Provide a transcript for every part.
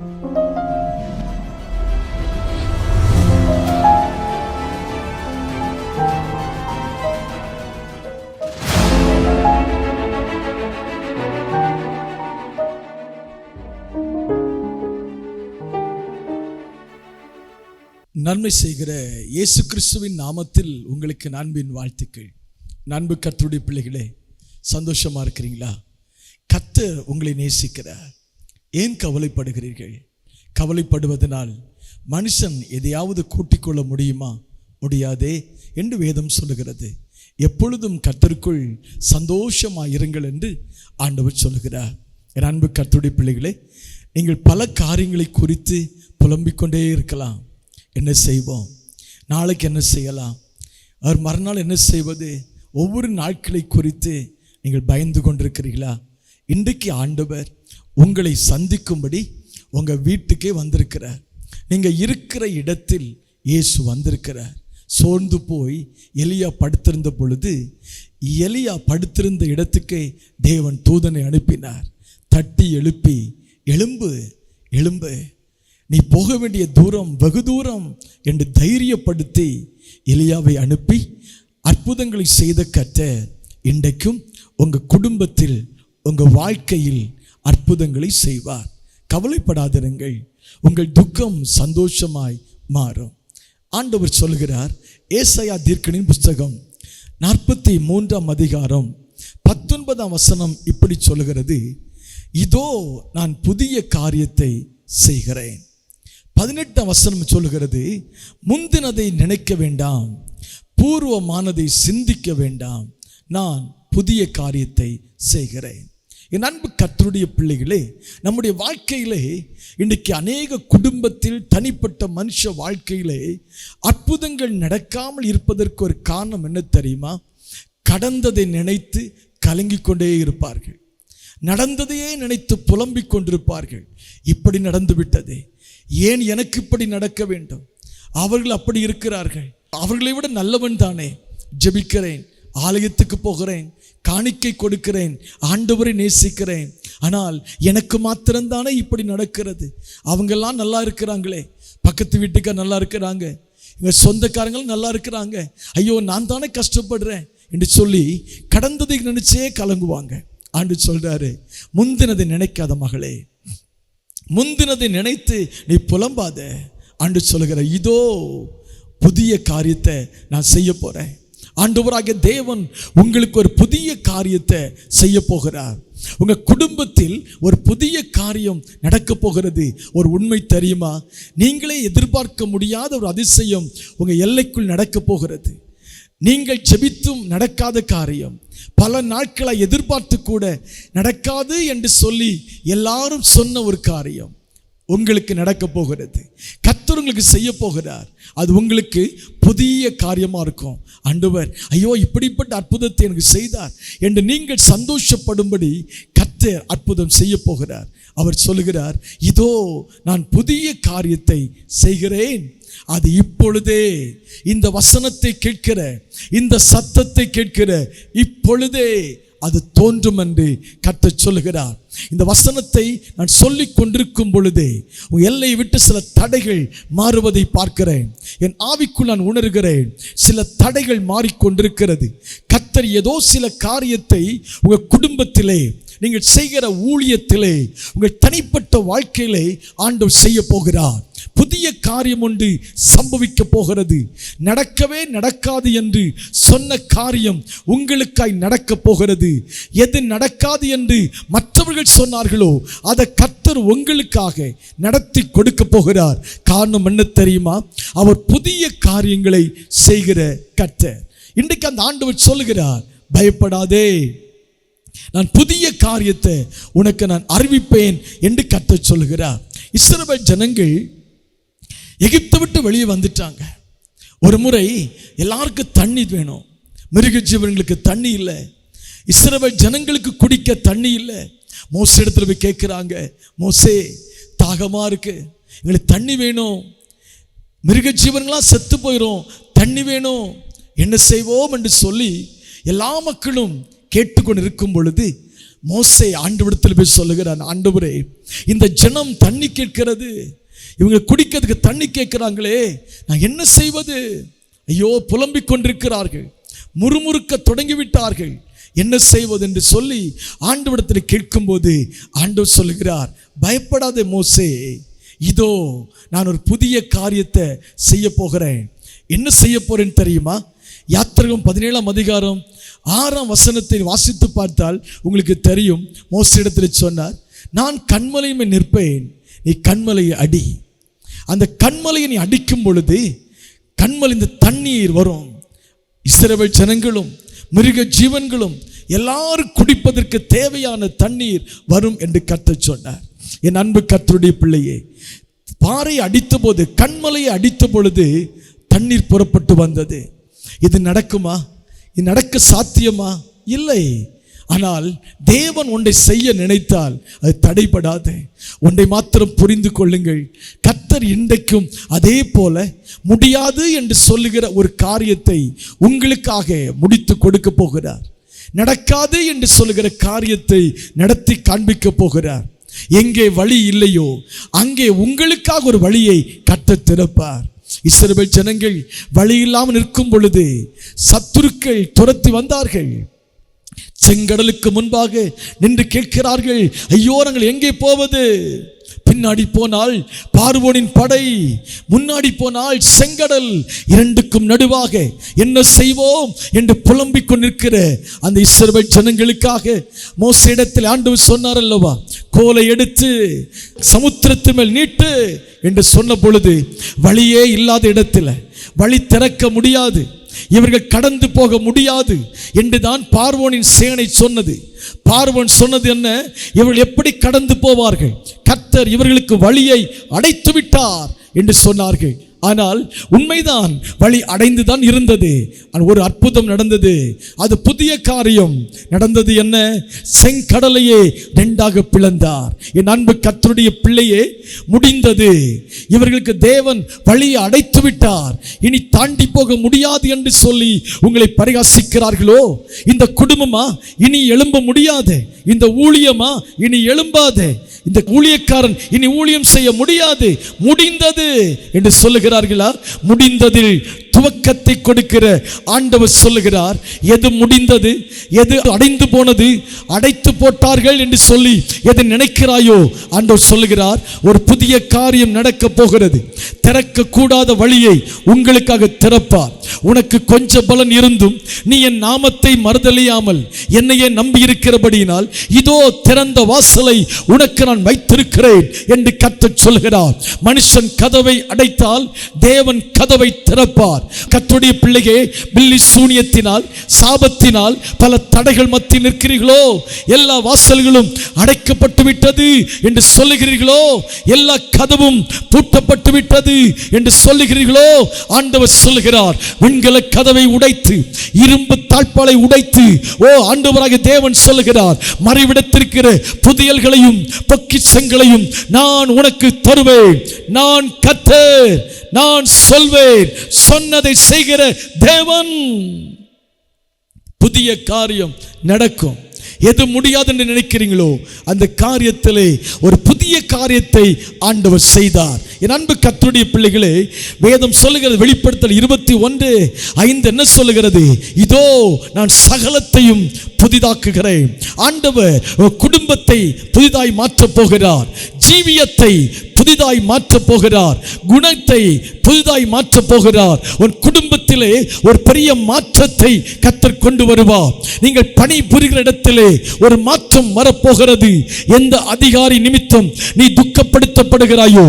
நன்மை செய்கிற இயேசு கிறிஸ்துவின் நாமத்தில் உங்களுக்கு நண்பின் வாழ்த்துக்கள். நண்பு கத்துடைய பிள்ளைகளே சந்தோஷமா இருக்கிறீங்களா? கத்து உங்களை நேசிக்கிறார். ஏன் கவலைப்படுகிறீர்கள்? கவலைப்படுவதனால் மனுஷன் எதையாவது கூட்டிக்கொள்ள முடியுமா? முடியாதே என்று வேதம் சொல்லுகிறது. எப்பொழுதும் கத்திற்குள் சந்தோஷமாக இருங்கள் என்று ஆண்டவர் சொல்லுகிறார். என் அன்பு கத்துடைய பிள்ளைகளே நீங்கள் பல காரியங்களை குறித்து புலம்பிக் கொண்டே இருக்கலாம். என்ன செய்வோம்? நாளைக்கு என்ன செய்யலாம்? அவர் மறுநாள் என்ன செய்வது? ஒவ்வொரு நாட்களை குறித்து நீங்கள் பயந்து கொண்டிருக்கிறீர்களா? இன்றைக்கு ஆண்டவர் உங்களை சந்திக்கும்படி உங்கள் வீட்டுக்கே வந்திருக்கிறார். நீங்கள் இருக்கிற இடத்தில் இயேசு வந்திருக்கிறார். சோர்ந்து போய் எலியா படுத்திருந்த பொழுது எலியா படுத்திருந்த இடத்துக்கே தேவன் தூதனை அனுப்பினார். தட்டி எழுப்பி எலும்பு எலும்பு நீ போக வேண்டிய தூரம் வெகு தூரம் என்று தைரியப்படுத்தி எலியாவை அனுப்பி அற்புதங்களை செய்த கற்ற இன்றைக்கும் உங்கள் குடும்பத்தில் உங்கள் வாழ்க்கையில் அற்புதங்களை செய்வார். கவலைப்படாதிருங்கள். உங்கள் துக்கம் சந்தோஷமாய் மாறும். ஆண்டவர் சொல்கிறார் ஏசையா தீர்க்கனின் புஸ்தகம் நாற்பத்தி மூன்றாம் அதிகாரம் பத்தொன்பதாம் வசனம் இப்படி சொல்கிறது இதோ நான் புதிய காரியத்தை செய்கிறேன். பதினெட்டாம் வசனம் சொல்லுகிறது முந்தினதை நினைக்க வேண்டாம் பூர்வமானதை சிந்திக்க வேண்டாம். நான் புதிய காரியத்தை செய்கிறேன். என் அன்பு கத்தருடைய பிள்ளைகளே நம்முடைய வாழ்க்கையிலே இன்றைக்கு அநேக குடும்பத்தில் தனிப்பட்ட மனுஷ வாழ்க்கையிலே அற்புதங்கள் நடக்காமல் இருப்பதற்கு ஒரு காரணம் என்ன தெரியுமா? கடந்ததை நினைத்து கலங்கிக் கொண்டே இருப்பார்கள். நடந்ததையே நினைத்து புலம்பிக் கொண்டிருப்பார்கள். இப்படி நடந்து விட்டதே. ஏன் எனக்கு இப்படி நடக்க வேண்டும்? அவர்கள் அப்படி இருக்கிறார்கள். அவர்களை விட நல்லவன் தானே. ஜெபிக்கிறேன். ஆலயத்துக்கு போகிறேன். காணிக்கை கொடுக்கிறேன் ஆண்டவரை நேசிக்கிறேன். ஆனால் எனக்கு மாத்திரம்தானே இப்படி நடக்கிறது? அவங்கெல்லாம் நல்லா இருக்கிறாங்களே. பக்கத்து வீட்டுக்கார் நல்லா இருக்கிறாங்க. இவங்க சொந்தக்காரங்களும் நல்லா இருக்கிறாங்க. ஐயோ நான் தானே கஷ்டப்படுறேன் என்று சொல்லி கடந்ததை நினைச்சே கலங்குவாங்க. ஆண்டு சொல்றாரு முந்தினதை நினைக்காத மகளே. முந்தினதை நினைத்து நீ புலம்பாத. ஆண்டு சொல்லுகிற இதோ புதிய காரியத்தை நான் செய்ய போறேன். ஆண்டவராகிய தேவன் உங்களுக்கு ஒரு புதிய காரியத்தை செய்ய போகிறார் உங்க குடும்பத்தில் ஒரு புதிய காரியம் நடக்க போகிறது. ஒரு உண்மை தெரியுமா? நீங்களே எதிர்பார்க்க முடியாத ஒரு அதிசயம் உங்க எல்லைக்குள் நடக்க போகிறது. நீங்கள் செபித்தும் நடக்காத காரியம் பல நாட்களை எதிர்பார்த்து கூட நடக்காது என்று சொல்லி எல்லாரும் சொன்ன ஒரு காரியம் உங்களுக்கு நடக்க போகிறது. கர்த்தர் உங்களுக்கு செய்ய போகிறார். அது உங்களுக்கு புதிய காரியமாக இருக்கும். ஆண்டவர் ஐயோ இப்படிப்பட்ட அற்புதத்தை எனக்கு செய்தார் என்று நீங்கள் சந்தோஷப்படும்படி கர்த்தர் அற்புதம் செய்ய போகிறார். அவர் சொல்லுகிறார் இதோ நான் புதிய காரியத்தை செய்கிறேன். அது இப்பொழுதே இந்த வசனத்தை கேட்கிற இந்த சத்தத்தை கேட்கிற இப்பொழுதே அது தோன்றும் என்று கர்த்தர் சொல்லுகிறார். இந்த வசனத்தை நான் சொல்லி கொண்டிருக்கும் பொழுதே உன் எல்லையை விட்டு சில தடைகள் மாறுவதை பார்க்கிறேன். என் ஆவிக்குள் நான் உணர்கிறேன். சில தடைகள் மாறிக்கொண்டிருக்கிறது. கத்தர் ஏதோ சில காரியத்தை உங்கள் குடும்பத்திலே நீங்கள் செய்கிற ஊழியத்திலே உங்கள் தனிப்பட்ட வாழ்க்கையிலே ஆண்டவர் செய்ய போகிறார் புதிய காரியம் ஒன்று சம்பவிக்க போகிறது. நடக்கவே நடக்காது என்று சொன்ன காரியம் உங்களுக்காய் நடக்க போகிறது. எது நடக்காது என்று மற்றவர்கள் சொன்னார்களோ அதை கர்த்தர் உங்களுக்காக நடத்தி கொடுக்க போகிறார். காரணம் என்ன தெரியுமா? அவர் புதிய காரியங்களை செய்கிற கர்த்தர். இன்றைக்கு அந்த ஆண்டவர் சொல்லுகிறார் பயப்படாதே. நான் புதிய காரியத்தை உனக்கு நான் அறிவிப்பேன் என்று கர்த்தர் சொல்லுகிறார். இஸ்ரவேல் ஜனங்கள் எகிப்தை விட்டு வெளியே வந்துட்டாங்க. ஒரு முறை எல்லாருக்கும் தண்ணி வேணும். மிருக ஜீவன்களுக்கு தண்ணி இல்லை. இஸ்ரவேல் ஜனங்களுக்கு குடிக்க தண்ணி இல்லை. மோச இடத்துல போய் கேட்குறாங்க மோசே தாகமாக இருக்குது எங்களுக்கு தண்ணி வேணும். மிருக ஜீவன்களாம் செத்து போயிடும் தண்ணி வேணும். என்ன செய்வோம்? என்று சொல்லி எல்லா மக்களும் கேட்டுக்கொண்டு இருக்கும் பொழுது மோசை ஆண்டு விடத்தில் போய் சொல்லுகிறான் ஆண்டவரே இந்த ஜனம் தண்ணி கேட்கிறது. இவங்க குடிக்கிறதுக்கு தண்ணி கேட்குறாங்களே. நான் என்ன செய்வது? ஐயோ புலம்பிக் கொண்டிருக்கிறார்கள். முறுமுறுக்க தொடங்கிவிட்டார்கள். என்ன செய்வது என்று சொல்லி ஆண்டவரிடத்தில் கேட்கும்போது ஆண்டவர் சொல்லுகிறார் பயப்படாதே மோசே. இதோ நான் ஒரு புதிய காரியத்தை செய்ய போகிறேன். என்ன செய்ய போறேன்னு தெரியுமா? யாத்திரகம் பதினேழாம் அதிகாரம் ஆறாம் வசனத்தை வாசித்து பார்த்தால் உங்களுக்கு தெரியும். மோசடிடத்தில் சொன்னார் நான் கண்மலையுமே நிற்பேன். நீ கண்மலையை அடி. அந்த கண்மலையை நீ அடிக்கும் பொழுது கண்மல் இந்த தண்ணீர் வரும். இஸ்ரவேல் ஜனங்களும் மிருக ஜீவன்களும் எல்லாரும் குடிப்பதற்கு தேவையான தண்ணீர் வரும் என்று கத்த சொன்னார். என் அன்பு கத்தருடைய பிள்ளையே பாறை அடித்த போது கண்மலையை அடித்த பொழுது தண்ணீர் புறப்பட்டு வந்தது. இது நடக்குமா? இது நடக்க சாத்தியமா? இல்லை. ஆனால் தேவன் ஒன்றை செய்ய நினைத்தால் அது தடைபடாது. ஒன்றை மாத்திரம் புரிந்து கொள்ளுங்கள். கத்தர் இன்றைக்கும் அதே போல முடியாது என்று சொல்லுகிற ஒரு காரியத்தை உங்களுக்காக முடித்து கொடுக்க போகிறார். நடக்காது என்று சொல்லுகிற காரியத்தை நடத்தி காண்பிக்க போகிறார். எங்கே வழி இல்லையோ அங்கே உங்களுக்காக ஒரு வழியை கட்ட திறப்பார். இஸ்ரவேல் ஜனங்கள் வழி இல்லாமல் நிற்கும் பொழுது சத்துருக்கள் துரத்தி வந்தார்கள். செங்கடலுக்கு முன்பாக நின்று கேட்கிறார்கள் ஐயோ நாங்கள் எங்கே போவது? பின்னாடி போனால் பார்வோனின் படை முன்னாடி போனால் செங்கடல். இரண்டுக்கும் நடுவாக என்ன செய்வோம் என்று புலம்பிக் கொண்டிருக்கிற அந்த இஸ்ரவேல் ஜனங்களுக்காக மோசையிடத்தில் ஆண்டவர் சொன்னார் அல்லவா கோலை எடுத்து சமுத்திரத்து மேல் நீட்டு என்று சொன்ன பொழுது வழியே இல்லாத இடத்துல வழி திறக்க முடியாது. இவர்கள் கடந்து போக முடியாது என்றுதான் பார்வோனின் சேனை சொன்னது. பார்வோன் சொன்னது என்ன? இவர்கள் எப்படி கடந்து போவார்கள்? கத்தர் இவர்களுக்கு வழியை அடைத்து விட்டார் என்று சொன்னார்கள். ஆனால் உண்மைதான் வழி அடைந்துதான் இருந்தது. ஒரு அற்புதம் நடந்தது. அது புதிய காரியம். நடந்தது என்ன? செங்கடலையே ரெண்டாக பிளந்தார். என் அன்பு கத்தருடைய பிள்ளையே முடிந்தது. இவர்களுக்கு தேவன் வழியை அடைத்து விட்டார். இனி தாண்டி போக முடியாது என்று சொல்லி உங்களை பரிகாசிக்கிறார்களோ? இந்த குடும்பமா? இனி எழும்ப முடியாது. இந்த ஊழியமா? இனி எழும்பாது. இந்த ஊழியக்காரன் இனி ஊழியம் செய்ய முடியாது. முடிந்தது என்று சொல்லுகிறார்களா? முடிந்ததில் துவக்கத்தை கொடுக்கிற ஆண்டவர் சொல்லுகிறார் எது முடிந்தது எது அடைந்து போனது அடைத்து போட்டார்கள் என்று சொல்லி எது நினைக்கிறாயோ? ஆண்டவர் சொல்லுகிறார் ஒரு புதிய காரியம் நடக்க போகிறது. திறக்க கூடாத வழியை உங்களுக்காக திறப்பார். உனக்கு கொஞ்ச பலன் இருந்தும் நீ என் நாமத்தை மறுதலியாமல் என்னையே நம்பி இருக்கிறபடியினால் இதோ திறந்த வாசலை உனக்கு நான் வைத்திருக்கிறேன் என்று கத்த சொல்கிறார் மனுஷன் கதவை அடைத்தால் தேவன் கதவை திறப்பார். கத்துடைய பிள்ளையே பில்லி சூனியத்தினால் சாபத்தினால் பல தடைகள் மத்தியில் நிற்கிறீர்களோ? எல்லா வாசல்களும் அடைக்கப்பட்டு விட்டது என்று சொல்லுகிறீர்களோ? எல்லா கதவும் பூட்டப்பட்டு விட்டது என்று சொல்லுகிறீர்களோ? ஆண்டவர் சொல்லுகிறார் விண்கல கதவை உடைத்து இரும்பு தாழ்பாலை உடைத்து ஓ ஆண்டவராக தேவன் சொல்லுகிறார் மறைவிடத்திருக்கிற புதியல்களையும் பொக்கிச்சங்களையும் நான் உனக்கு தருவேன். நான் கத்தர் நான் சொல்வேன். சொன்ன அதை செய்கிற தேவன். புதிய காரியம் நடக்கும். எது முடியாது என்று நினைக்கிறீங்களோ அந்த காரியத்திலே ஒரு புதிய காரியத்தை ஆண்டவர் செய்தார். என் அன்பு கத்துடைய பிள்ளைகளே வேதம் சொல்லுகிறது வெளிப்படுத்தல் இருபத்தி ஒன்று ஐந்து என்ன சொல்லுகிறது? இதோ நான் சகலத்தையும் புதிதாக்குகிறேன். ஆண்டவர் குடும்பத்தை புதிதாய் மாற்றப் போகிறார். ஜீவியத்தை புதிதாய் மாற்றப் போகிறார். குணத்தை புதிதாய் மாற்றப் போகிறார். உன் இடத்திலே ஒரு பெரிய மாற்றத்தை கத்தர் கொண்டு வருவா. நீங்கள் பணி புரிகிற இடத்திலே ஒரு மாற்றம் வரப்போகிறது. எந்த அதிகாரி நிமித்தம் நீ துக்கப்படுத்தப்படுகிறாயோ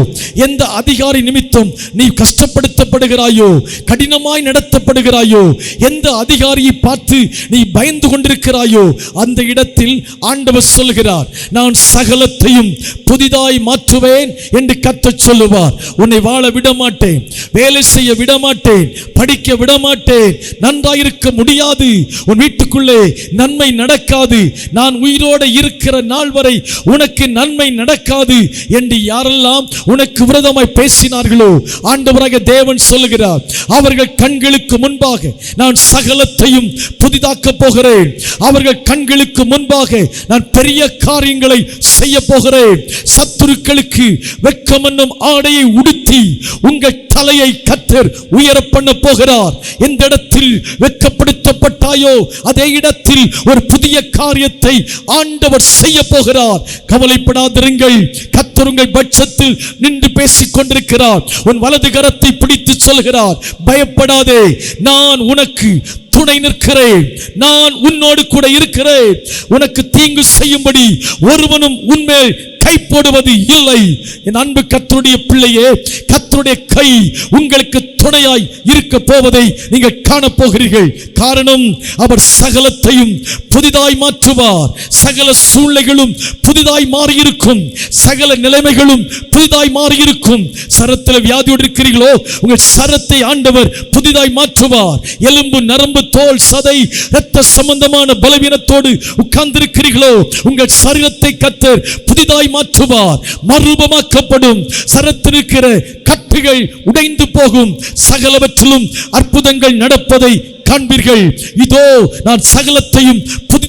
எந்த அதிகாரி நிமித்தம் நீ கஷ்டப்படுத்தப்படுகிறாயோ கடினமாய் நடத்தப்படுகிறாயோ எந்த அதிகாரியை பார்த்து நீ பயந்து கொண்டிருக்கிறாயோ அந்த இடத்தில் ஆண்டவர் சொல்கிறார் நான் சகலத்தையும் புதிதாய் மாற்றுவேன் என்று கத்த சொல்லுவார். உன்னை வாழ விட மாட்டேன் வேலை செய்ய விட மாட்டேன் படிக்க விடமாட்டேன் விட மாட்டேன். நன்றாயிருக்க முடியாது. உன் வீட்டுக்குள்ளே நன்மை நடக்காது. நான் உயிரோடு இருக்கிற நாள் வரை உனக்கு நன்மை நடக்காது என்று யாரெல்லாம் உனக்கு விரதமாய் பேசினார்களோ ஆண்டவராக தேவன் சொல்லுகிறார் அவர்கள் கண்களுக்கு முன்பாக நான் சகலத்தையும் புதிதாக்க போகிறேன். அவர்கள் கண்களுக்கு முன்பாக நான் பெரிய காரியங்களை செய்ய போகிறேன். சத்துருக்களுக்கு வெட்கம் என்னும் ஆடையை உடுத்தி உங்கள் தலையை கத்தர் உயர பண்ண போகிறார். எந்த இடத்தில் வெட்கப்படுத்தப்பட்டாயோ அதே இடத்தில் ஒரு புதிய காரியத்தை ஆண்டவர் செய்ய போகிறார். கவலைப்படாதிருங்கள். கத்தருங்கள் பட்சத்தில் நின்று பேசிக் கொண்டிருக்கிறார். உன் வலது கரத்தை பிடித்து சொல்கிறார். பயப்படாதே. நான் உனக்கு துணை நிற்கிறேன். நான் உன்னோடு கூட இருக்கிறேன். உனக்கு தீங்கு செய்யும்படி ஒருவனும் உன்மேல் கை போடுவது இல்லை. என் அன்பு கத்தருடைய பிள்ளையே கத்தருடைய கை உங்களுக்கு துணையாய் இருக்க போவதை நீங்கள் காணப்போகிறீர்கள். காரணம் அவர் சகலத்தையும் புதிதாய் மாற்றுவார். சகல சூழ்நிலைகளும் புதிதாய் மாறியிருக்கும். சகல நிலைமைகளும் புதிதாய் மாறியிருக்கும். சரத்தில் வியாதியோடு இருக்கிறீர்களோ உங்கள் சரத்தை ஆண்டவர் புதிதாய் மாற்றுவார். எலும்பு நரம்பு தோல் சதை இரத்த சம்பந்தமான பலவீனத்தோடு உட்கார்ந்திருக்கிறீர்களோ உங்கள் சரீரத்தை கத்தர் புதிதாய் மாற்றுவார் மறுரூபமாக்கப்படும். சரத்தில் இருக்கிற கட்டுகள் உடைந்து போகும். சகலவற்றிலும் அற்புதங்கள் நடப்பதை காண்பீர்கள். இதோ நான் சகலத்தையும்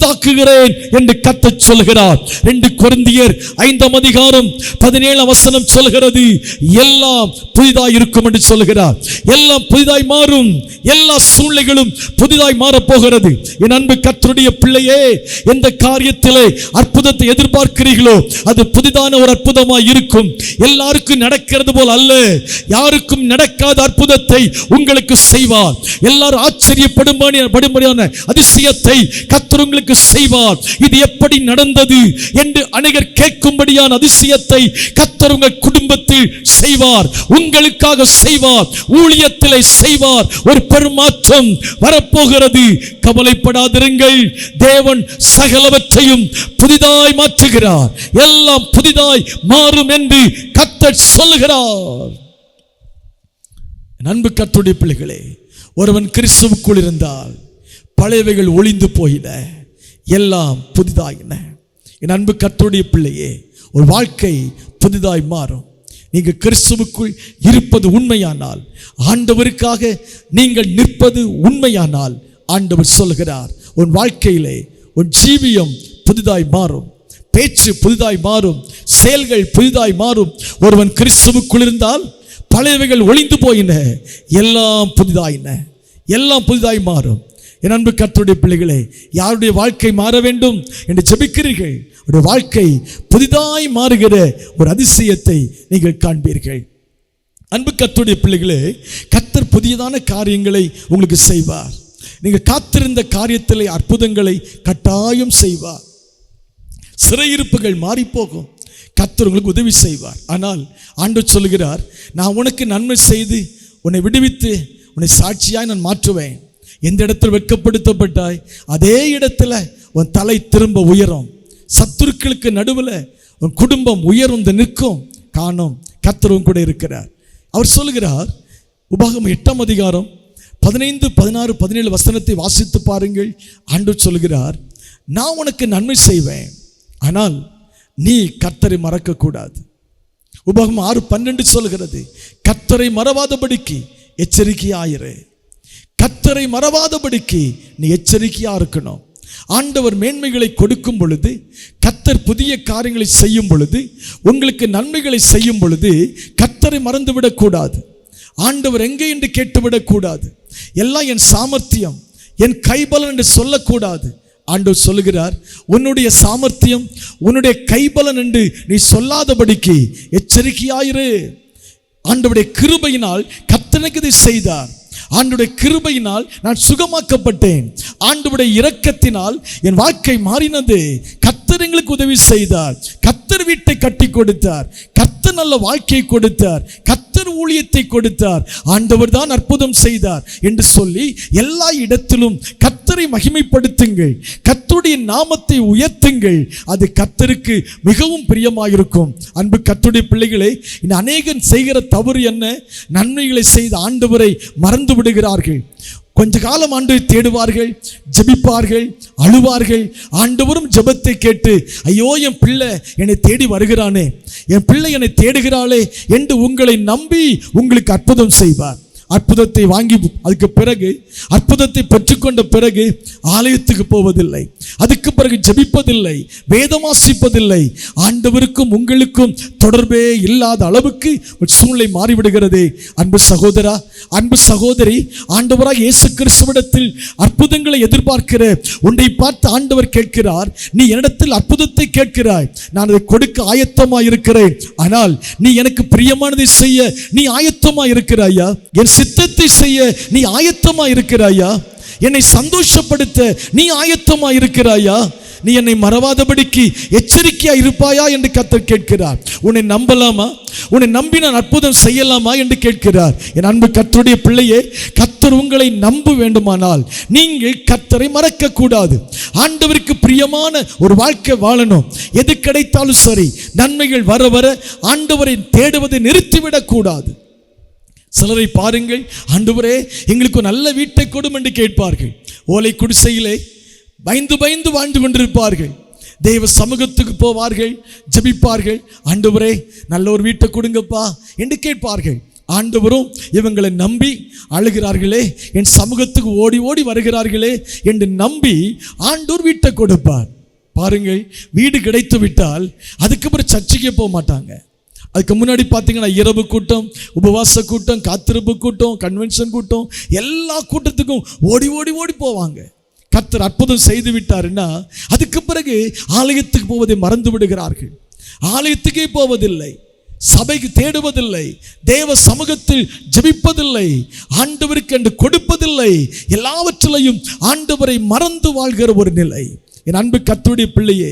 புதிதாக்குகிறேன் என்று கத்த சொல்கிறார். ரெண்டு குருந்தியர் ஐந்தாம் அதிகாரம் பதினேழாம் வசனம் சொல்கிறது எல்லாம் புதிதாய் இருக்கும் என்று சொல்கிறார். எல்லாம் புதிதாய் மாறும் எல்லா சூழ்நிலைகளும் புதிதாய் மாறப் போகிறது என் அன்பு கத்தருடைய பிள்ளையே எந்த காரியத்திலே அற்புதத்தை எதிர்பார்க்கிறீர்களோ அது புதிதான ஒரு அற்புதமாய் இருக்கும். எல்லாருக்கும் நடக்கிறது போல் அல்ல. யாருக்கும் நடக்காத அற்புதத்தை உங்களுக்கு செய்வார். எல்லாரும் ஆச்சரியப்படும்படியான அதிசயத்தை கத்தர் உங்களுக்கு செய்வார். இது எப்படி நடந்தது என்று அநேகர் கேட்கும்படியான அதிசயத்தை கத்தர் உங்கள் குடும்பத்தில் செய்வார். உங்களுக்காக செய்வார். ஊழியத்திலே செய்வார். ஒரு பெருமாற்றம் வரப்போகிறது. கவலைப்படாதிருங்கள். தேவன் சகலவற்றையும் புதிதாய் மாற்றுகிறார். எல்லாம் புதிதாய் மாறும் என்று கத்தர் சொல்லுகிறார் நண்பு அன்பு கத்துடைய பிள்ளைகளே ஒருவன் கிறிஸ்துவுக்குள் இருந்தால் பழையவைகள் ஒளிந்து போயின. எல்லாம் புதிதாயின. என் அன்பு கத்துடைய பிள்ளையே ஒரு வாழ்க்கை புதிதாய் மாறும். நீங்கள் கிறிஸ்துவுக்குள் இருப்பது உண்மையானால் ஆண்டவருக்காக நீங்கள் நிற்பது உண்மையானால் ஆண்டவர் சொல்கிறார் உன் வாழ்க்கையிலே உன் ஜீவியம் புதிதாய் மாறும். பேச்சு புதிதாய் மாறும். செயல்கள் புதிதாய் மாறும். ஒருவன் கிறிஸ்துவுக்குள் இருந்தால் பழையவைகள் ஒளிந்து போயின. எல்லாம் புதிதாயின. எல்லாம் புதிதாய் மாறும். என் அன்பு கத்துடைய பிள்ளைகளே யாருடைய வாழ்க்கை மாற வேண்டும் என்று ஜெபிக்கிறீர்கள்? உடைய வாழ்க்கை புதிதாய் மாறுகிற ஒரு அதிசயத்தை நீங்கள் காண்பீர்கள். அன்பு கத்துடைய பிள்ளைகளே கத்தர் புதியதான காரியங்களை உங்களுக்கு செய்வார். நீங்கள் காத்திருந்த காரியத்திலே அற்புதங்களை கட்டாயம் செய்வார். சிறையிருப்புகள் மாறிப்போகும். கத்தர் உங்களுக்கு உதவி செய்வார். ஆனால் ஆண்டு சொல்கிறார் நான் உனக்கு நன்மை செய்து உன்னை விடுவித்து உன்னை சாட்சியாய் நான் மாற்றுவேன். எந்த இடத்தில் வெட்கப்படுத்தப்பட்டாய்? அதே இடத்துல உன் தலை திரும்ப உயரும். சத்துருக்களுக்கு நடுவில் உன் குடும்பம் உயர்ந்து நிற்கும். காணும் கத்தரும் கூட இருக்கிறார். அவர் சொல்லுகிறார் உபாகம் எட்டாம் அதிகாரம் பதினைந்து பதினாறு பதினேழு வசனத்தை வாசித்து பாருங்கள். அன்று சொல்கிறார் நான் உனக்கு நன்மை செய்வேன். ஆனால் நீ கத்தரை மறக்கக்கூடாது. உபகம் ஆறு பன்னெண்டு சொல்கிறது கத்தரை மறவாதபடிக்கு எச்சரிக்கையாயிரு. கத்தரை மறவாதபடிக்கு நீ எச்சரிக்கையாக இருக்கணும். ஆண்டவர் மேன்மைகளை கொடுக்கும் பொழுது கத்தர் புதிய காரியங்களை செய்யும் பொழுது உங்களுக்கு நன்மைகளை செய்யும் பொழுது கத்தரை மறந்துவிடக்கூடாது. ஆண்டவர் எங்கே என்று கேட்டுவிடக்கூடாது. எல்லாம் என் சாமர்த்தியம் என் கைபலன் என்று சொல்லக்கூடாது. ஆண்டவர் சொல்லுகிறார் உன்னுடைய சாமர்த்தியம் உன்னுடைய கைபலன் என்று நீ சொல்லாதபடிக்கு எச்சரிக்கையாயிரு. ஆண்டவருடைய கிருபையினால் கத்தனுக்கு இதை செய்தார். ஆண்டுடைய கிருபையினால் நான் சுகமாக்கப்பட்டேன். ஆண்டுடைய இரக்கத்தினால் என் வாழ்க்கை மாறினது. கத்தர் எங்களுக்கு உதவி செய்தார். கத்தர் வீட்டை கட்டி கொடுத்தார். கத்தர் நல்ல வாழ்க்கையை கொடுத்தார். கத்தர் ஊழியத்தை கொடுத்தார். ஆண்டவர் தான் அற்புதம் செய்தார் என்று சொல்லி எல்லா இடத்திலும் கத்தர் கத்தரை மகிமைப்படுத்துங்கள். கத்துடைய நாமத்தை உயர்த்துங்கள். அது கத்தருக்கு மிகவும் பிரியமாயிருக்கும். அன்பு கத்துடைய பிள்ளைகளை இந்த அநேகன் செய்கிற தவறு என்ன? நன்மைகளை செய்த ஆண்டவரை மறந்து விடுகிறார்கள். கொஞ்ச காலம் ஆண்டு தேடுவார்கள் ஜெபிப்பார்கள் அழுவார்கள். ஆண்டவரும் ஜபத்தை கேட்டு ஐயோ என் பிள்ளை என்னை தேடி வருகிறானே. என் பிள்ளை என்னை தேடுகிறாளே என்று உங்களை நம்பி உங்களுக்கு அற்புதம் செய்வார். அற்புதத்தை வாங்கி அதுக்கு பிறகு அற்புதத்தை பெற்றுக்கொண்ட பிறகு ஆலயத்துக்கு போவதில்லை. அதுக்கு பிறகு ஜெபிப்பதில்லை வேதம் வாசிப்பதில்லை. ஆண்டவருக்கும் உங்களுக்கும் தொடர்பே இல்லாத அளவுக்கு ஒரு சூழ்நிலை மாறிவிடுகிறதே. அன்பு சகோதரா அன்பு சகோதரி ஆண்டவராக இயேசு கிறிஸ்துவிடத்தில் அற்புதங்களை எதிர்பார்க்கிற உன்னை பார்த்து ஆண்டவர் கேட்கிறார். நீ என்னிடத்தில் அற்புதத்தை கேட்கிறாய். நான் அதை கொடுக்க ஆயத்தமாக இருக்கிறேன் ஆனால் நீ எனக்கு பிரியமானதை செய்ய நீ ஆயத்தமாக இருக்கிறாயா என் சித்தத்தை செய்ய நீ ஆயத்தமா இருக்கிறாயா என்னை சந்தோஷப்படுத்த நீ ஆயத்தமா இருக்கிறாயா நீ என்னை மறவாதபடிக்கு எச்சரிக்கையா இருப்பாயா என்று கத்தர் கேட்கிறார். உன்னை நம்பலாமா? உன்னை நம்பி நான் அற்புதம் செய்யலாமா என்று கேட்கிறார். என் அன்பு கத்தருடைய பிள்ளையே கத்தர் உங்களை நம்ப வேண்டுமானால் நீங்கள் கத்தரை மறக்க கூடாது ஆண்டவருக்கு பிரியமான ஒரு வாழ்க்கை வாழணும். எது கிடைத்தாலும் சரி நன்மைகள் வர வர ஆண்டவரை தேடுவதை நிறுத்திவிடக் கூடாது சிலரை பாருங்கள். ஆண்டவரே எங்களுக்கு ஒரு நல்ல வீட்டை கொடும் என்று கேட்பார்கள். ஓலை குடிசையிலே பயந்து பயந்து வாழ்ந்து கொண்டிருப்பார்கள். தெய்வ சமூகத்துக்கு போவார்கள் ஜெபிப்பார்கள். ஆண்டவரே நல்ல ஒரு வீட்டை கொடுங்கப்பா என்று கேட்பார்கள். ஆண்டவரும் இவங்களை நம்பி அழுகிறார்களே என் சமூகத்துக்கு ஓடி ஓடி வருகிறார்களே என்று நம்பி ஆண்டோர் வீட்டை கொடுப்பார். பாருங்கள் வீடு கிடைத்து விட்டால் அதுக்கப்புறம் சர்ச்சைக்கே போக மாட்டாங்க. அதுக்கு முன்னாடி பார்த்தீங்கன்னா இரவு கூட்டம் உபவாச கூட்டம் காத்திருப்பு கூட்டம் கன்வென்ஷன் கூட்டம் எல்லா கூட்டத்துக்கும் ஓடி ஓடி ஓடி போவாங்க. கத்தர் அற்புதம் செய்து விட்டாருன்னா அதுக்கு பிறகு ஆலயத்துக்கு போவதை மறந்து விடுகிறார்கள். ஆலயத்துக்கே போவதில்லை சபைக்கு தேடுவதில்லை தேவ சமூகத்தில் ஜபிப்பதில்லை ஆண்டவருக்கு என்று கொடுப்பதில்லை எல்லாவற்றிலையும் ஆண்டவரை மறந்து வாழ்கிற ஒரு நிலை. என் அன்பு கத்துடைய பிள்ளையே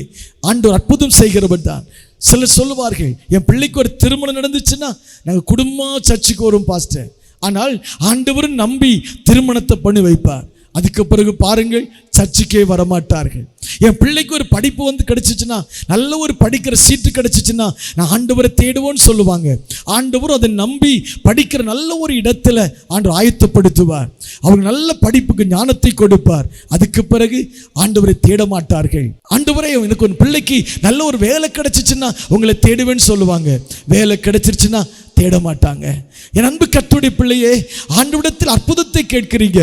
ஆண்டவர் அற்புதம் செய்கிறவர் தான். சிலர் சொல்லுவார்கள் என் பிள்ளைக்கு ஒரு திருமணம் நடந்துச்சுன்னா நாங்கள் குடும்பமாக சர்ச்சுக்கு வரும் பாஸ்டர். ஆனால் ஆண்டவரும் நம்பி திருமணத்தை பண்ணி வைப்பார். அதுக்கு பிறகு பாருங்கள் சர்ச்சுக்கே வரமாட்டார்கள். என் பிள்ளைக்கு ஒரு படிப்பு வந்து கிடைச்சிச்சுன்னா நல்ல ஒரு படிக்கிற சீட்டு கிடைச்சிச்சுன்னா நான் ஆண்டவரை தேடுவோன்னு சொல்லுவாங்க. ஆண்டவரும் அதை நம்பி படிக்கிற நல்ல ஒரு இடத்துல ஆண்டு ஆயத்தப்படுத்துவார். அவங்க நல்ல படிப்புக்கு ஞானத்தை கொடுப்பார். அதுக்கு பிறகு ஆண்டவரை தேட மாட்டார்கள் ஆண்டவரே எனக்கு ஒரு பிள்ளைக்கு நல்ல ஒரு வேலை கிடைச்சிச்சுன்னா உங்களை தேடுவேன்னு சொல்லுவாங்க. வேலை கிடைச்சிருச்சுன்னா தேட மாட்டாங்க என் அன்பு கத்துடைய பிள்ளையே ஆண்டவரிடத்தில் அற்புதத்தை கேட்கிறீங்க.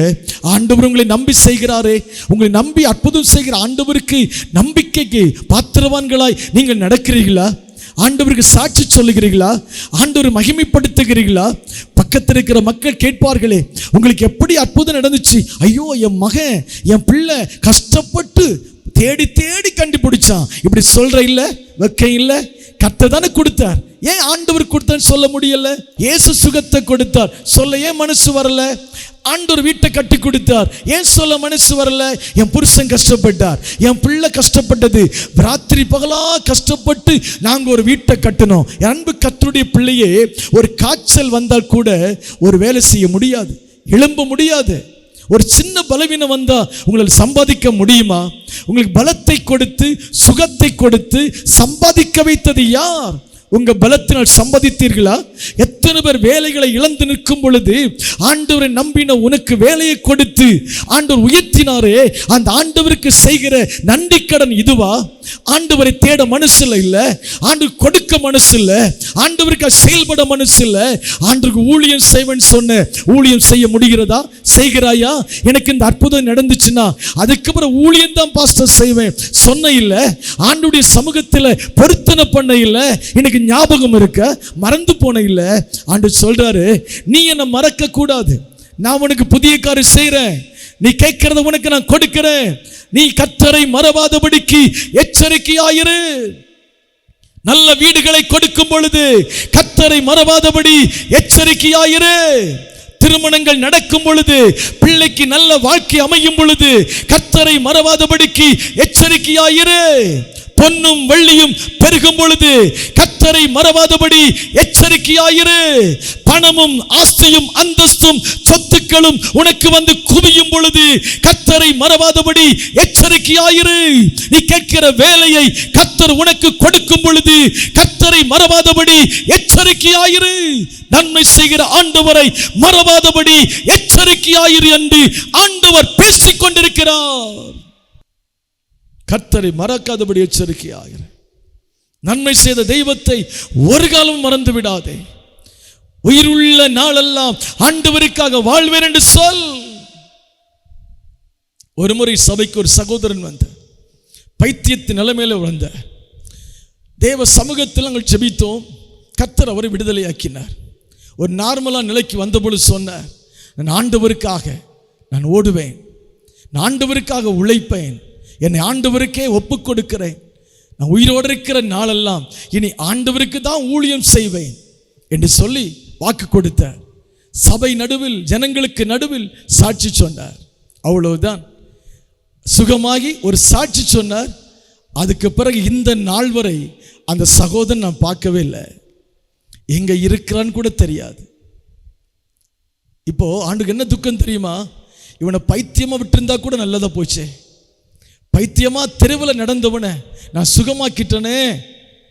ஆண்டவர் உங்களை நம்பி செய்கிறாரே. உங்களை நம்பி அற்புதம் செய்கிற ஆண்டவருக்கு நம்பிக்கைக்கு பாத்திரவான்களாய் நீங்கள் நடக்கிறீர்களா? ஆண்டவருக்கு சாட்சி சொல்லுகிறீர்களா? ஆண்டவர் மகிமைப்படுத்துகிறீர்களா? பக்கத்தில் இருக்கிற மக்கள் கேட்பார்களே உங்களுக்கு எப்படி அற்புதம் நடந்துச்சு? ஐயோ என் மகன் என் பிள்ளை கஷ்டப்பட்டு தேடி தேடி கண்டுபிடிச்சான். இப்படி சொல்ற இல்லை வெக்க இல்லை. கத்தை தானே கொடுத்தார். ஏன் ஆண்டவர் கொடுத்தான்னு சொல்ல முடியல? இயேசு சுகத்தை கொடுத்தார். சொல்ல ஏன் மனசு வரல? ஆண்டவர் வீட்டை கட்டி கொடுத்தார். ஏன் சொல்ல மனசு வரல? என் புருஷன் கஷ்டப்பட்டார். என் பிள்ளை கஷ்டப்பட்டது. ராத்திரி பகலா கஷ்டப்பட்டு நாங்கள் ஒரு வீட்டை கட்டினோம். என் அன்பு கத்தருடைய பிள்ளையே ஒரு காய்ச்சல் வந்தால் கூட ஒரு வேலை செய்ய முடியாது. எழும்ப முடியாது. ஒரு சின்ன பலவீனம் வந்தால் உங்களால் சம்பாதிக்க முடியுமா? உங்களுக்கு பலத்தை கொடுத்து சுகத்தை கொடுத்து சம்பாதிக்க வைத்தது யார்? உங்க பலத்தினால் சம்பாதித்தீர்களா எத்தனை பேர் வேலைகளை இழந்து நிற்கும் பொழுது ஆண்டவரை நம்பின உனக்கு வேலையை கொடுத்து ஆண்டவர் உயர்த்தினாரே அந்த ஆண்டவருக்கு செய்கிற நன்றி கடன் இதுவா? ஆண்டவரை தேட மனசு இல்லை இல்ல ஆண்டு கொடுக்க மனசு இல்லை ஆண்டவருக்கு செயல்பட மனசு இல்லை ஆண்டுக்கு ஊழியம் செய்வன் சொன்ன ஊழியம் செய்ய முடிகிறதா? செய்கிறாயா? எனக்கு இந்த அற்புதம் நடந்துச்சுன்னா அதுக்கப்புறம் ஊழியம் தான் பாஸ்டர் செய்வேன். சொன்ன இல்லை ஆண்டுடைய சமூகத்தில் பொருத்தனை பண்ண இல்லை எனக்கு ஞாபகம் இருக்க மறந்து போன இல்ல. ஆண்டு சொல்றாரு நீ என்னை மறக்க கூடாது நான் உனக்கு புதிய காரியம் செய்கிறேன் நீ கேட்கறத உனக்கு நான் கொடுக்கிறேன். நீ கத்தரை மறவாதபடிக்கு எச்சரிக்கையாயிரு. நல்ல வீடுகளை கொடுக்கும் பொழுது கத்தரை மறவாதபடி எச்சரிக்கையாயிரு. திருமணங்கள் நடக்கும் பொழுது பிள்ளைக்கு நல்ல வாழ்க்கை அமையும் பொழுது கத்தரை மறவாதபடிக்கு எச்சரிக்கையாயிரு. பொன்னும் வெள்ளியும் பெருகும் பொழுது கத்தரை மறவாதபடி எச்சரிக்கையாயிரு. பணமும் ஆஸ்தியும் அந்தஸ்தும் சொத்துக்களும் உனக்கு வந்து குவியும் பொழுது கத்தரை மறவாதபடி எச்சரிக்கையாயிரு. நீ கேட்கிற வேலையை கத்தர் உனக்கு கொடுக்கும் பொழுது கத்தரை மறவாதபடி எச்சரிக்கையாயிரு. நன்மை செய்கிற ஆண்டவரை மறவாதபடி எச்சரிக்கையாயிரு என்று ஆண்டவர் பேசிக் கொண்டிருக்கிறார் கத்தரை மறக்காதபடி எச்சரிக்கையாயிரு. நன்மை செய்த தெய்வத்தை ஒரு காலம் மறந்து விடாதே. உயிருள்ள நாளெல்லாம் ஆண்டவருக்காக வாழ்வேன் என்று சொல். ஒரு முறை சபைக்கு ஒரு சகோதரன் வந்த. பைத்தியத்தின் நிலைமையில வந்த. தேவ சமூகத்தில் நாங்கள் ஜெபித்தோம். கத்தர் அவரை விடுதலையாக்கினார். ஒரு நார்மலாக நிலைக்கு வந்தபொழுது சொன்னார் நான் ஆண்டவருக்காக நான் ஓடுவேன். நான் ஆண்டவருக்காக உழைப்பேன். என்னை ஆண்டவருக்கே ஒப்புக் கொடுக்கிறேன் நான் உயிரோடு இருக்கிற நாளெல்லாம் இனி ஆண்டவருக்கு தான் ஊழியம் செய்வேன் என்று சொல்லி வாக்கு கொடுத்தார். சபை நடுவில் ஜனங்களுக்கு நடுவில் சாட்சி சொன்னார். அவ்வளவுதான். சுகமாகி ஒரு சாட்சி சொன்னார். அதுக்கு பிறகு இந்த நாள் வரை அந்த சகோதரன் நான் பார்க்கவே இல்லை. எங்கே இருக்கிறான்னு கூட தெரியாது. இப்போ ஆண்டுக்கு என்ன துக்கம் தெரியுமா? இவனை பைத்தியமாக விட்டுருந்தா கூட நல்லதா போச்சே. பைத்தியமா தெருவில் நடந்தவனை நான் சுகமாக்கிட்டனே?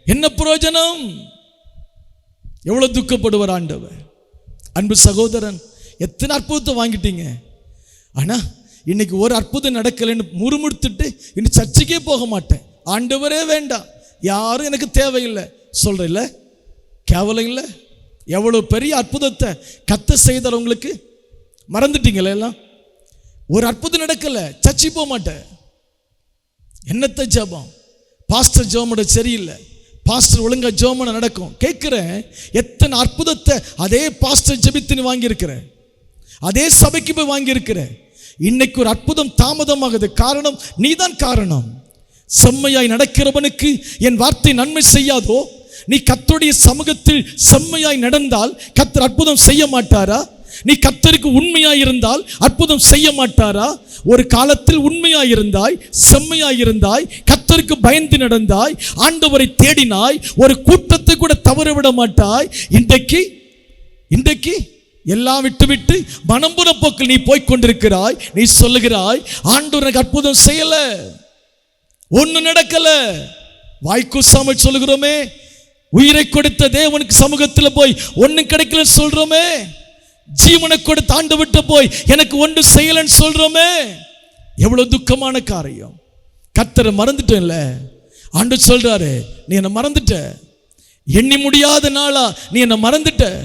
என்ன பிரயோஜனம் எவ்வளவு துக்கப்படுவார் ஆண்டவர்? அன்பு சகோதரன் எத்தனை அற்புதத்தை வாங்கிட்டீங்க? ஆனா இன்னைக்கு ஒரு அற்புதம் நடக்கலைன்னு முறுமுறுத்துட்டு இன்னும் சர்ச்சைக்கே போக மாட்டேன். ஆண்டவரே வேண்டாம். யாரும் எனக்கு தேவையில்லை. சொல்றேன்ல? கேவலம் இல்லை. எவ்வளோ பெரிய அற்புதத்தை கத்த செய்தார் உங்களுக்கு? மறந்துட்டீங்களே எல்லாம்? ஒரு அற்புதம் நடக்கலை. சர்ச்சை போக மாட்டேன். என்னத்த ஜெபம்? பாஸ்டர் ஜபமோட சரியில்லை. பாஸ்டர் ஒழுங்கா ஜோமனை நடக்கும். கேட்குறேன் எத்தனை அற்புதத்தை அதே பாஸ்டர் ஜெபித்து நீ வாங்கியிருக்கிற அதே சபைக்கு போய் வாங்கியிருக்கிற இன்னைக்கு ஒரு அற்புதம் தாமதமாகுது. காரணம் நீதான் காரணம். செம்மையாய் நடக்கிறவனுக்கு என் வார்த்தை நன்மை செய்யாதோ? நீ கத்தோடைய சமூகத்தில் செம்மையாய் நடந்தால் கத்தர் அற்புதம் செய்ய மாட்டாரா? நீ கத்தருக்கு உண்மையாயிருந்தால் அற்புதம் செய்ய மாட்டாரா ஒரு காலத்தில் உண்மையாயிருந்தாய் செம்மையாயிருந்தாய் இருந்தாய் கத்தருக்கு பயந்து நடந்தாய் ஆண்டவரை தேடினாய் ஒரு கூட்டத்தை கூட தவற விட மாட்டாய் இன்றைக்கு இன்றைக்கு எல்லாம் விட்டு விட்டு மனம்புற போக்கில் நீ போய் கொண்டிருக்கிறாய் நீ சொல்லுகிறாய் ஆண்டவர் எனக்கு அற்புதம் செய்யல. ஒன்று நடக்கல. வாய்க்கூசாம சொல்லுகிறோமே உயிரை கொடுத்த தேவனுக்கு சமூகத்தில் போய் ஒன்றும் கிடைக்கல சொல்றோமே. ஜீவனை கொடுத்து ஆண்டு விட்டு போய் எனக்கு ஒன்று செய்யலன்னு சொல்றோமே? எவ்வளவு துக்கமான காரியம். கத்தரை மறந்துட்டேன்ல? ஆண்டு சொல்றாரு நீ என்னை மறந்துட்ட. எண்ணி முடியாத நாளா நீ என்னை மறந்துட்ட.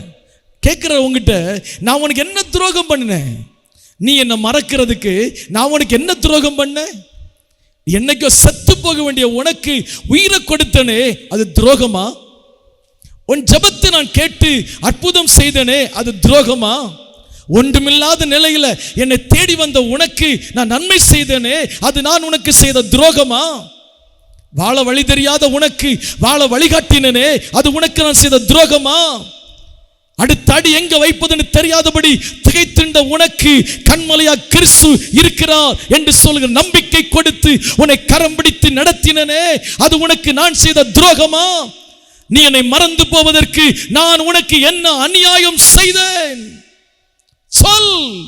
கேட்குற உங்ககிட்ட நான் உனக்கு என்ன துரோகம் பண்ணினேன் நீ என்னை மறக்கிறதுக்கு நான் உனக்கு என்ன துரோகம் பண்ணேன்? என்னைக்கோ செத்து போக வேண்டிய உனக்கு உயிரை கொடுத்தனே அது துரோகமா? உன் ஜபத்தை நான் கேட்டு அற்புதம் செய்தனே அது துரோகமா? ஒன்றுமில்லாத நிலையில என்னை தேடி வந்த உனக்கு நான் நன்மை செய்தனே அது நான் உனக்கு செய்த துரோகமா? வாழ வழி தெரியாத உனக்கு வாழ வழிகாட்டினனே அது உனக்கு நான் செய்த துரோகமா? அடுத்த அடி எங்க வைப்பதுன்னு தெரியாதபடி திகைத்திருந்த உனக்கு கண்மலையா கிறிஸ்து இருக்கிறார் என்று சொல்லுகிற நம்பிக்கை கொடுத்து உன்னை கரம் பிடித்து நடத்தினனே அது உனக்கு நான் செய்த துரோகமா? நீ என்னை மறந்து போவதற்கு நான் உனக்கு என்ன அநியாயம் செய்தேன்? சொல்.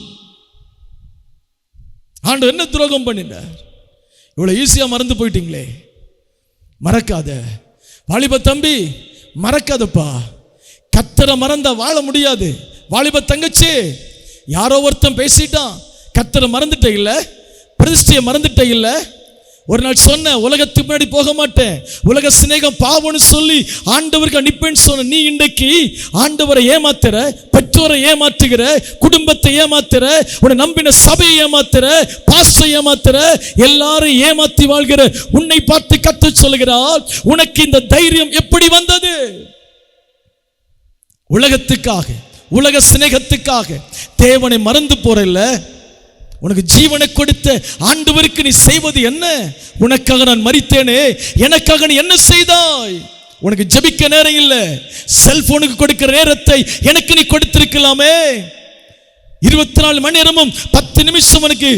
ஆண்டு என்ன துரோகம் பண்ணினார்? இவ்வளவு ஈஸியா மறந்து போயிட்டீங்களே. மறக்காத. வாலிப தம்பி மறக்காதப்பா. கத்தரை மறந்தா வாழ முடியாது. வாலிப தங்கச்சி யாரோ ஒருத்தன் பேசிட்டான். கத்தரை மறந்துட்டே இல்லை? பிரதிஷ்டையை மறந்துட்டே இல்லை? ஒரு நாள் சொன்ன உலகத்துக்கு முன்னாடி போக மாட்டேன். உலக சிநேகம் பாவம்னு சொல்லி ஆண்டவருக்கு அனுப்பேன்னு சொன்ன நீ இன்றைக்கு ஆண்டவரை ஏமாத்துற பெற்றோரை ஏமாத்துகிற குடும்பத்தை ஏமாத்துற உன்னை நம்பின சபையை ஏமாத்துற பாஸ்டரை ஏமாத்துற எல்லாரும் ஏமாத்தி வாழ்கிற உன்னை பார்த்து கத்து சொல்கிறார் உனக்கு இந்த தைரியம் எப்படி வந்தது? உலகத்துக்காக உலக சிநேகத்துக்காக தேவனை மறந்து போறல்ல உனக்கு ஜீவனை கொடுத்த ஆண்டவருக்கு நீ செய்வது என்ன? உனக்காக நான் மறித்தேனே எனக்காக நீ என்ன செய்தாய்? உனக்கு ஜெபிக்க நேரம் இல்லை. செல்போனுக்கு கொடுக்கிற நேரத்தை எனக்கு நீ கொடுத்திருக்கலாமே. இருபத்தி நாலு மணி நேரமும் பத்து நிமிஷம் உனக்கு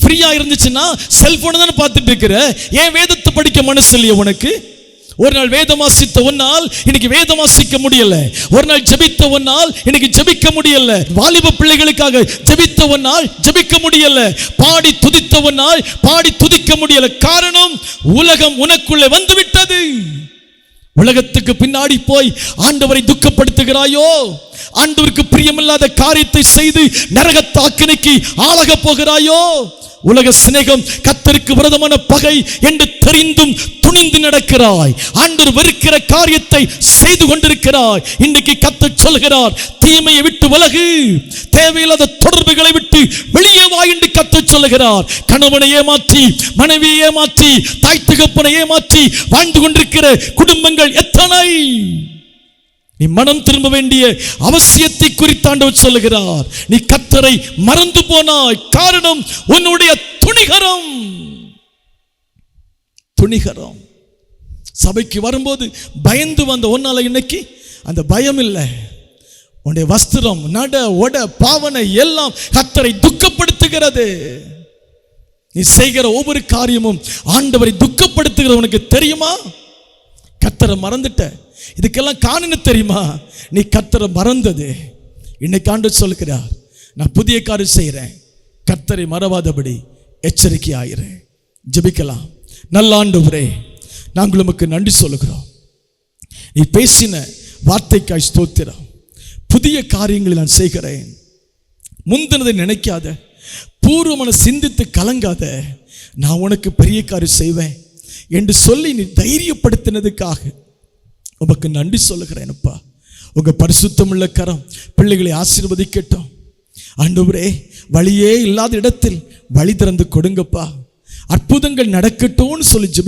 ஃப்ரீயா இருந்துச்சுன்னா செல்போனை தானே பார்த்துட்டு இருக்கிற? ஏன் வேதத்தை படிக்க மனசு இல்லையா உனக்கு? ஒரு நாள் வேதம் வாசித்த ஒன்னால் இன்னைக்கு வேதம் வாசிக்க முடியல. ஒரு நாள் ஜெபித்த ஒன்னால் இன்னைக்கு ஜெபிக்க முடியல. வாலிப பிள்ளைகளுக்காக ஜெபித்த ஒன்னால் ஜெபிக்க முடியல. பாடி துதித்த ஒன்னால் பாடி துதிக்க முடியல. காரணம் உலகம் உனக்குள்ளே வந்து விட்டது உலகத்துக்கு பின்னாடி போய் ஆண்டவரை துக்கப்படுத்துகிறாயோ? ஆண்டவருக்கு பிரியமில்லாத காரியத்தை செய்து நரகத்தாக்கினைக்கு ஆளாக போகிறாயோ? உலக சிநேகம் கத்தருக்கு விரதமான பகை என்று தெரிந்தும் துணிந்து நடக்கிறாய். ஆண்டவர் வெறுக்கிற காரியத்தை செய்து கொண்டிருக்கிறாய். இன்னைக்கு கத்த சொல்கிறார் தீமையை விட்டு விலகு. தேவையில்லாத தொடர்புகளை விட்டு வெளியே வா என்று கத்த சொல்கிறார். கணவனை ஏமாற்றி மனைவியை ஏமாற்றி தாய் தகப்பனை ஏமாற்றி வாழ்ந்து கொண்டிருக்கிற குடும்பங்கள் எத்தனை? நீ மனம் திரும்ப வேண்டிய அவசியத்தை குறித்தாண்டவர் சொல்லுகிறார். நீ கத்தரை மறந்து போனாய். காரணம் உன்னுடைய துணிகரம். துணிகரம். சபைக்கு வரும்போது பயந்து வந்த ஒன்னால இன்னைக்கு அந்த பயம் இல்லை. உன்னுடைய வஸ்திரம் நட ஒட பாவனை எல்லாம் கத்தரை துக்கப்படுத்துகிறது. நீ செய்கிற ஒவ்வொரு காரியமும் ஆண்டவரை துக்கப்படுத்துகிறது உனக்கு தெரியுமா? கத்தரை மறந்துட்ட. இதுக்கெல்லாம் காரணம் தெரியுமா? நீ கத்தரை மறந்தது. இன்னைக்கு ஆண்டு சொல்கிறார் நான் புதிய காரியம் செய்கிறேன் கத்தரை மறவாதபடி எச்சரிக்கை ஆகிறேன் ஜபிக்கலாம். நல்ல ஆண்டவரே நாங்கள் உமக்கு நன்றி சொல்லுகிறோம். நீ பேசின வார்த்தைக்காய் ஸ்தோத்திரம். புதிய காரியங்களை நான் செய்கிறேன். முந்தினதை நினைக்காத. பூர்வமான சிந்தித்து கலங்காத. நான் உனக்கு பெரிய காரியம் செய்வேன். என்று சொல்லி நீ தைரியப்படுத்தினதுக்காக உமக்கு நன்றி சொல்லுகிறேனப்பா உங்க பரிசுத்தமுள்ள கரம் பிள்ளைகளை ஆசீர்வதிக்கட்டும். ஆண்டவரே வழியே இல்லாத இடத்தில் வழி திறந்து கொடுங்கப்பா. அற்புதங்கள் நடக்கட்டும்னு சொல்லி ஜெபி